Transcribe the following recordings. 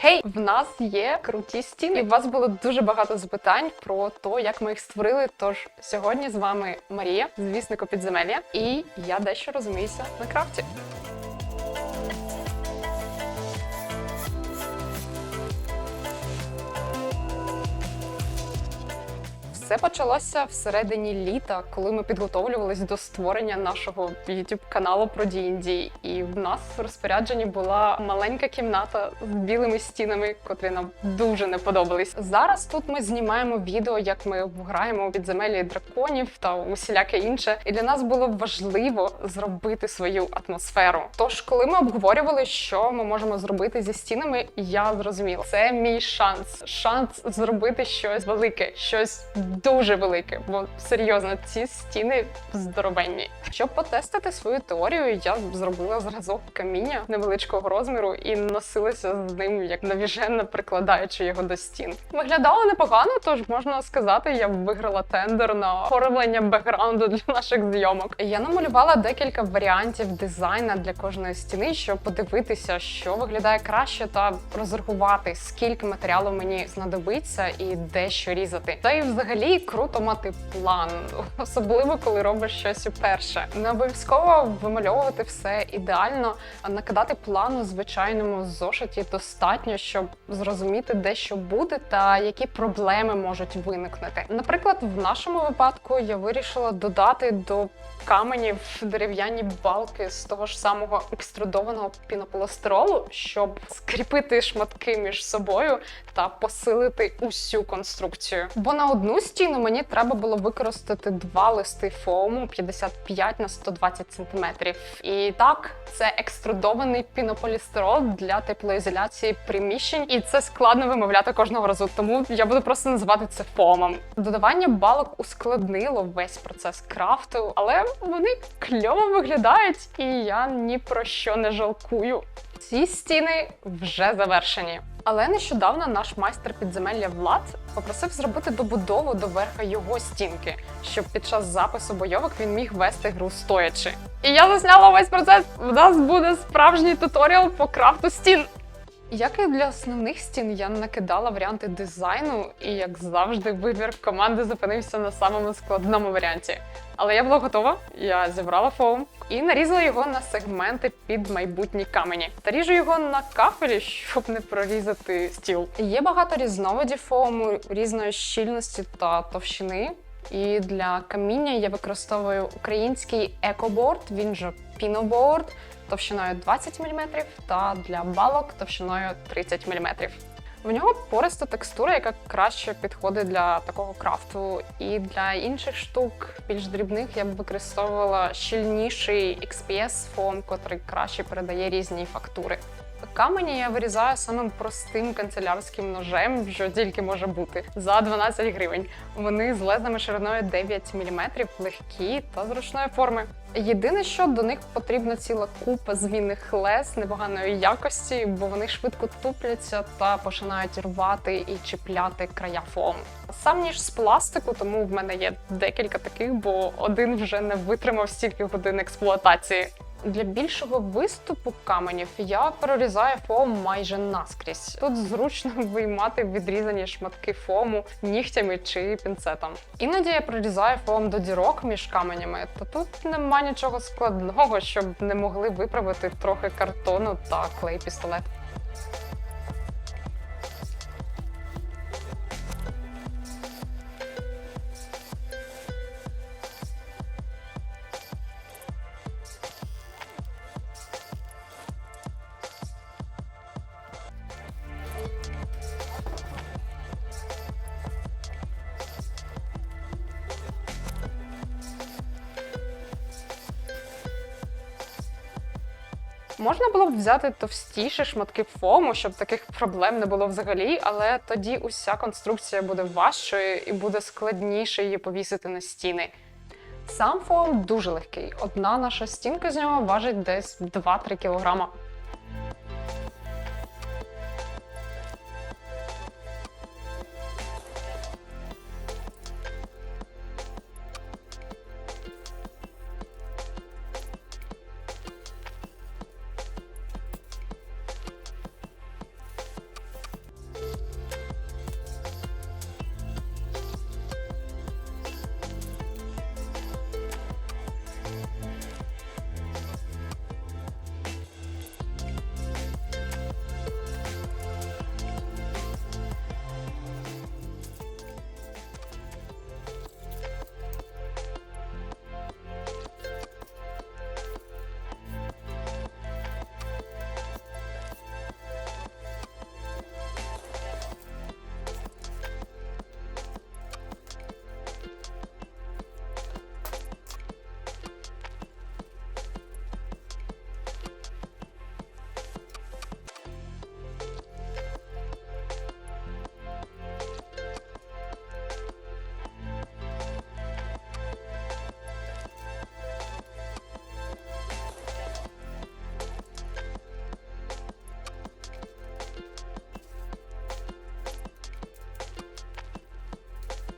Гей, в нас є круті стіни. І у вас було дуже багато запитань про те, як ми їх створили. Тож сьогодні з вами Марія, звісника підземелля, і я дещо розуміюся на крафті. Все почалося всередині літа, коли ми підготовлювалися до створення нашого youtube каналу про D&D. І в нас в розпорядженні була маленька кімната з білими стінами, котрі нам дуже не подобались. Зараз тут ми знімаємо відео, як ми граємо підземелі драконів та усіляке інше. І для нас було важливо зробити свою атмосферу. Тож, коли ми обговорювали, що ми можемо зробити зі стінами, я зрозуміла, це мій шанс. Шанс зробити щось велике, щось дуже велике. Бо серйозно, ці стіни здоровенні. Щоб потестити свою теорію, я зробила зразок каміння невеличкого розміру і носилася з ним як навіженно прикладаючи його до стін. Виглядало непогано, тож можна сказати, я виграла тендер на оформлення бекграунду для наших зйомок. Я намалювала декілька варіантів дизайна для кожної стіни, щоб подивитися, що виглядає краще, та розрахувати, скільки матеріалу мені знадобиться і де що різати. Та й взагалі круто мати план, особливо коли робиш щось уперше. Не обов'язково вимальовувати все ідеально, а накидати план у звичайному зошиті достатньо, щоб зрозуміти, де що буде та які проблеми можуть виникнути. Наприклад, в нашому випадку я вирішила додати до каменів дерев'яні балки з того ж самого екструдованого пінополістиролу, щоб скріпити шматки між собою та посилити усю конструкцію. Бо на одну стіну мені треба було використати два листи фоуму 55 на 120 см. І так, це екструдований пінополістирол для теплоізоляції приміщень, і це складно вимовляти кожного разу. Тому я буду просто називати це фомом. Додавання балок ускладнило весь процес крафту, але вони кльово виглядають, і я ні про що не жалкую. Ці стіни вже завершені. Але нещодавно наш майстер підземелля Влад попросив зробити добудову до верха його стінки, щоб під час запису бойовок він міг вести гру стоячи. І я засняла весь процес. В нас буде справжній туторіал по крафту стін. Як і для основних стін, я накидала варіанти дизайну, і як завжди, вибір команди зупинився на самому складному варіанті. Але я була готова, я зібрала фоум і нарізала його на сегменти під майбутні камені. Та ріжу його на кафелі, щоб не прорізати стіл. Є багато різновидів фоуму різної щільності та товщини. І для каміння я використовую український екоборд, він же піноборд, товщиною 20 мм та для балок товщиною 30 мм. В нього пориста текстура, яка краще підходить для такого крафту. І для інших штук, більш дрібних, я б використовувала щільніший XPS фон, котрий краще передає різні фактури. Камені я вирізаю самим простим канцелярським ножем, що тільки може бути, за 12 гривень. Вони з лезами шириною 9 мм, легкі та зручної форми. Єдине, що до них потрібна ціла купа змінних лез непоганої якості, бо вони швидко тупляться та починають рвати і чіпляти края фому. Сам ніж з пластику, тому в мене є декілька таких, бо один вже не витримав стільки годин експлуатації. Для більшого виступу каменів я прорізаю фом майже наскрізь. Тут зручно виймати відрізані шматки фому нігтями чи пінцетом. Іноді я прорізаю фом до дірок між каменями, та тут нема нічого складного, щоб не могли виправити трохи картону та клей пістолет. Можна було б взяти товстіші шматки фому, щоб таких проблем не було взагалі, але тоді уся конструкція буде важчою і буде складніше її повісити на стіни. Сам фом дуже легкий. Одна наша стінка з нього важить десь 2-3 кілограма.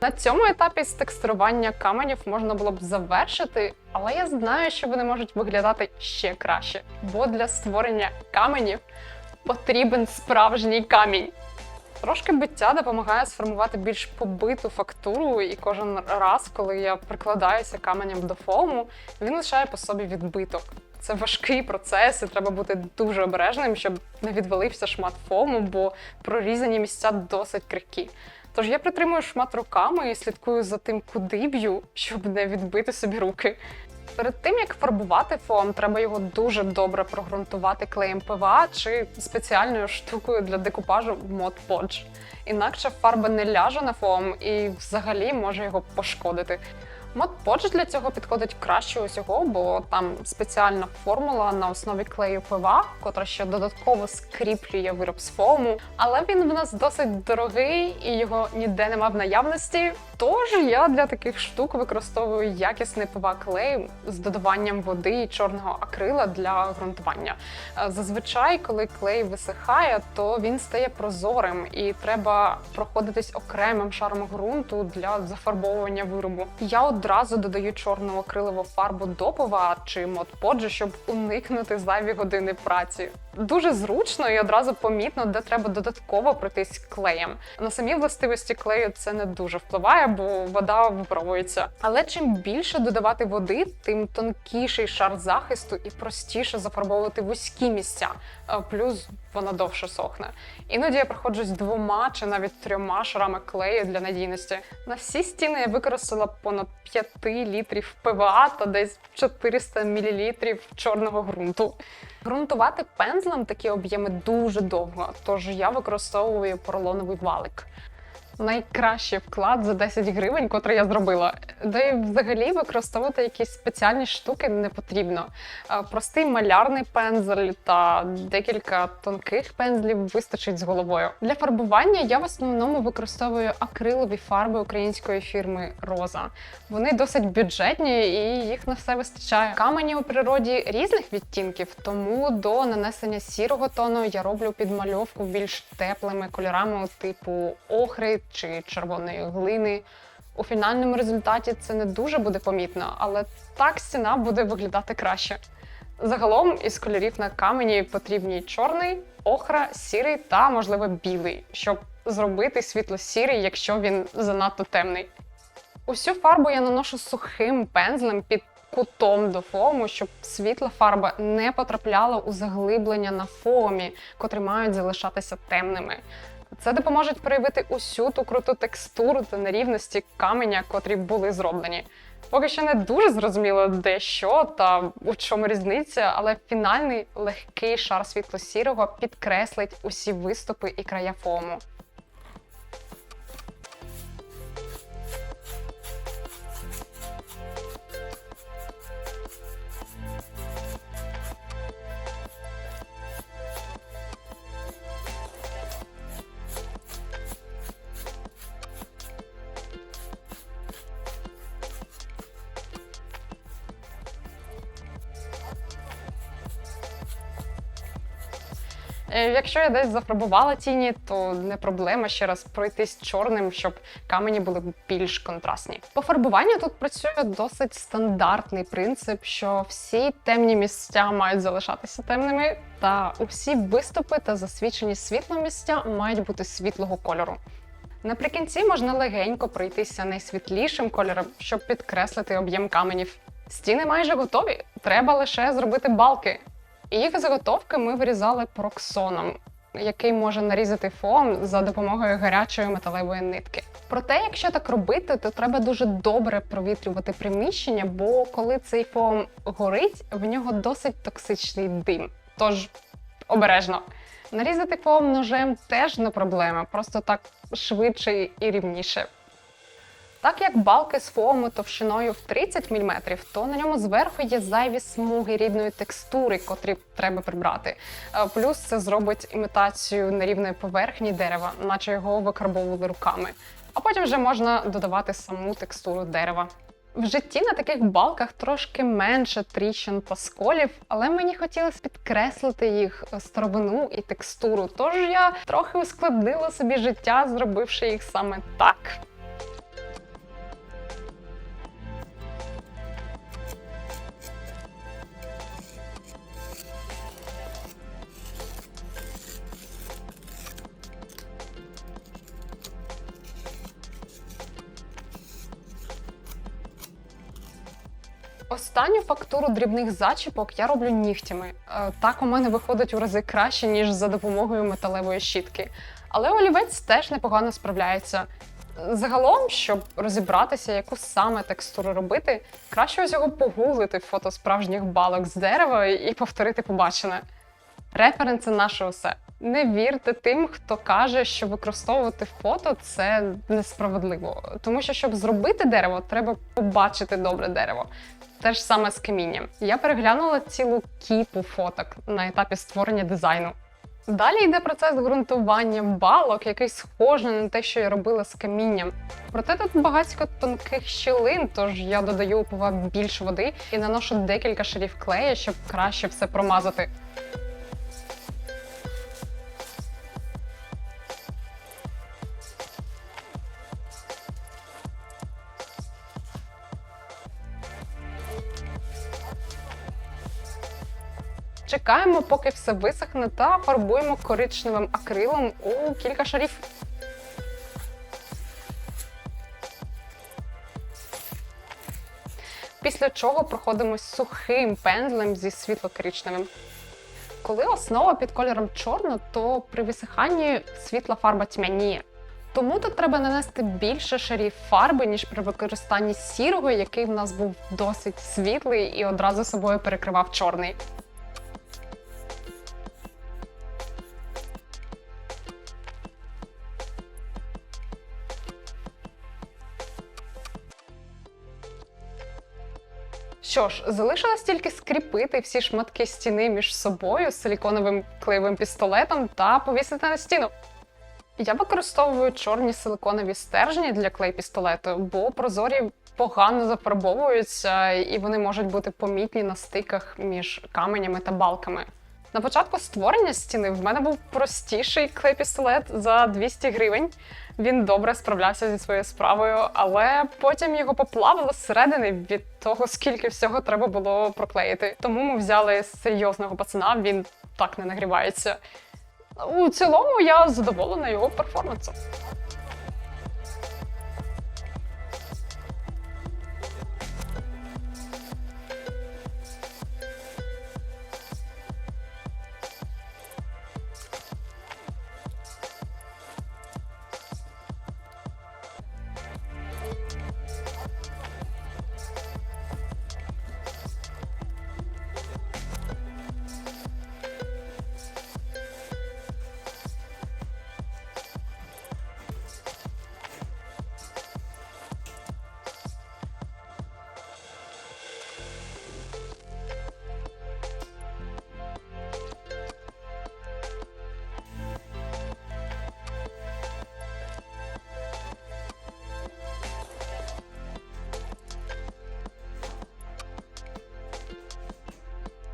На цьому етапі з текстурування каменів можна було б завершити, але я знаю, що вони можуть виглядати ще краще, бо для створення каменів потрібен справжній камінь. Трошки биття допомагає сформувати більш побиту фактуру, і кожен раз, коли я прикладаюся каменем до фому, він лишає по собі відбиток. Це важкий процес, і треба бути дуже обережним, щоб не відвалився шмат фому, бо прорізані місця досить крихкі. Тож я притримую шмат руками і слідкую за тим, куди б'ю, щоб не відбити собі руки. Перед тим як фарбувати фом, треба його дуже добре прогрунтувати клеєм ПВА чи спеціальною штукою для декупажу Mod Podge. Інакше фарба не ляже на фом і взагалі може його пошкодити. Mod Podge для цього підходить краще усього, бо там спеціальна формула на основі клею пива, котра ще додатково скріплює вироб з фому. Але він в нас досить дорогий і його ніде нема в наявності. Тож я для таких штук використовую якісний ПВА клей з додаванням води і чорного акрила для ґрунтування. Е, Зазвичай, коли клей висихає, то він стає прозорим і треба проходитись окремим шаром ґрунту для зафарбовування виробу. Я одразу додаю чорну акрилову фарбу до ПВА чи модподжу, щоб уникнути зайві години праці. Дуже зручно і одразу помітно, де треба додатково пройтись клеєм. На самі властивості клею це не дуже впливає, бо вода випаровується. Але чим більше додавати води, тим тонкіший шар захисту і простіше зафарбовувати вузькі місця. Е, Плюс вона довше сохне. Іноді я проходжусь двома чи навіть трьома шарами клею для надійності. На всі стіни я використала понад 5 літрів ПВА та десь 400 мл чорного ґрунту. Грунтувати пензлем такі об'єми дуже довго, тож я використовую поролоновий валик. Найкращий вклад за 10 гривень, котрий я зробила. Де й взагалі використовувати якісь спеціальні штуки не потрібно. Е, Простий малярний пензель та декілька тонких пензлів вистачить з головою. Для фарбування я в основному використовую акрилові фарби української фірми Роза. Вони досить бюджетні і їх на все вистачає. Камені у природі різних відтінків, тому до нанесення сірого тону я роблю підмальовку більш теплими кольорами типу охри чи червоної глини. У фінальному результаті це не дуже буде помітно, але так стіна буде виглядати краще. Загалом із кольорів на камені потрібні чорний, охра, сірий та, можливо, білий, щоб зробити світло-сірий, якщо він занадто темний. Усю фарбу я наношу сухим пензлем під кутом до фому, щоб світла фарба не потрапляла у заглиблення на фомі, котрі мають залишатися темними. Це допоможе проявити усю ту круту текстуру та нерівності каменя, котрі були зроблені. Поки що не дуже зрозуміло, де що та у чому різниця, але фінальний легкий шар світло-сірого підкреслить усі виступи і края фому. Якщо я десь зафарбувала тіні, то не проблема ще раз пройтись чорним, щоб камені були більш контрастні. По фарбуванню тут працює досить стандартний принцип, що всі темні місця мають залишатися темними, та усі виступи та засвічені світлом місця мають бути світлого кольору. Наприкінці можна легенько пройтися найсвітлішим кольором, щоб підкреслити об'єм каменів. Стіни майже готові, треба лише зробити балки. Їх заготовки ми вирізали проксоном, який може нарізати фон за допомогою гарячої металевої нитки. Проте, якщо так робити, то треба дуже добре провітрювати приміщення, бо коли цей фон горить, в нього досить токсичний дим. Тож обережно. Нарізати фон ножем теж не проблема, просто так швидше і рівніше. Так як балки з фому товщиною в 30 мм, то на ньому зверху є зайві смуги рідної текстури, котрі треба прибрати. Е, Плюс це зробить імітацію нерівної поверхні дерева, наче його викарбовували руками. А потім вже можна додавати саму текстуру дерева. В житті на таких балках трошки менше тріщин та сколів, але мені хотілося підкреслити їх старовину і текстуру. Тож я трохи ускладнила собі життя, зробивши їх саме так. Останню дрібних зачіпок я роблю нігтями. Е, Так у мене виходить у рази краще, ніж за допомогою металевої щітки. Але олівець теж непогано справляється. Загалом, щоб розібратися, яку саме текстуру робити, краще усього погуглити фото справжніх балок з дерева і повторити побачене. Референс наше усе. Не вірте тим, хто каже, що використовувати фото це несправедливо. Тому що, щоб зробити дерево, треба побачити добре дерево. Те ж саме з камінням. Я переглянула цілу кіпу фоток на етапі створення дизайну. Далі йде процес ґрунтування балок, який схожий на те, що я робила з камінням. Проте тут багатько тонких щілин, тож я додаю у пова більше води і наношу декілька шарів клею, щоб краще все промазати. Чекаємо, поки все висохне, та фарбуємо коричневим акрилом у кілька шарів. Після чого проходимось сухим пензлем зі світло-коричневим. Коли основа під кольором чорна, то при висиханні світла фарба тьмяніє. Тому тут треба нанести більше шарів фарби, ніж при використанні сірого, який в нас був досить світлий і одразу собою перекривав чорний. Що ж, залишилось тільки скріпити всі шматки стіни між собою силіконовим клеєвим пістолетом та повісити на стіну. Я використовую чорні силиконові стержні для клей-пістолету, бо прозорі погано зафарбовуються і вони можуть бути помітні на стиках між каменями та балками. На початку створення стіни в мене був простіший клей-пістолет за 200 гривень. Він добре справлявся зі своєю справою, але потім його поплавило зсередини від того, скільки всього треба було проклеїти. Тому ми взяли серйозного пацана, він так не нагрівається. У цілому я задоволена його перформансом.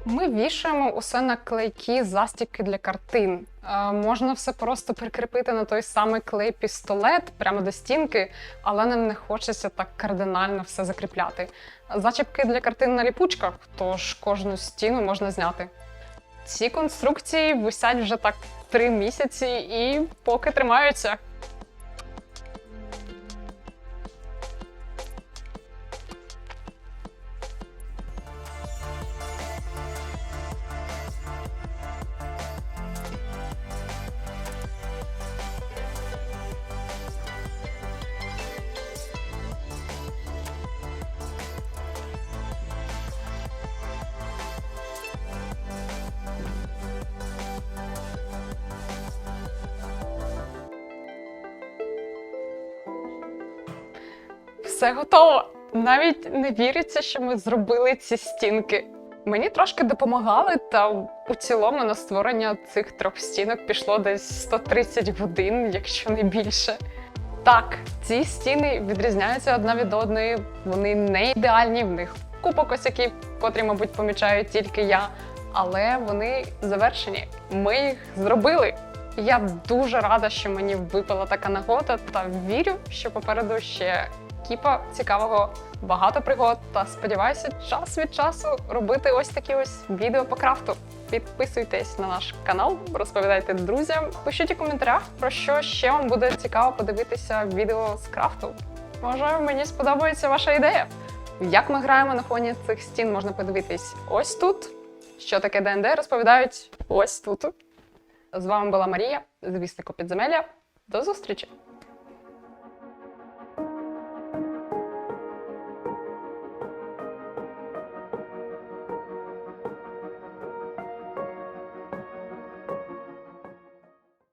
Ми вішаємо усе на клейкі застібки для картин. Е, можна все просто прикріпити на той самий клей-пістолет прямо до стінки, але нам не хочеться так кардинально все закріпляти. Зачіпки для картин на ліпучках, тож кожну стіну можна зняти. Ці конструкції висять вже так три місяці і поки тримаються. Все готово. Навіть не віриться, що ми зробили ці стінки. Мені трошки допомагали, та у цілому на створення цих трьох стінок пішло десь 130 годин, якщо не більше. Так, ці стіни відрізняються одна від одної, вони не ідеальні, в них купа косяків, котрі, мабуть, помічаю тільки я, але вони завершені. Ми їх зробили. Я дуже рада, що мені випала така нагода, та вірю, що попереду ще кіпа цікавого, багато пригод. Та сподіваюся, час від часу робити ось такі ось відео по крафту. Підписуйтесь на наш канал, розповідайте друзям, пишіть у коментарях, про що ще вам буде цікаво подивитися відео з крафту. Може, мені сподобається ваша ідея. Як ми граємо на фоні цих стін, можна подивитись ось тут. Що таке ДНД, розповідають ось тут. З вами була Марія, звіснику підземелля. До зустрічі!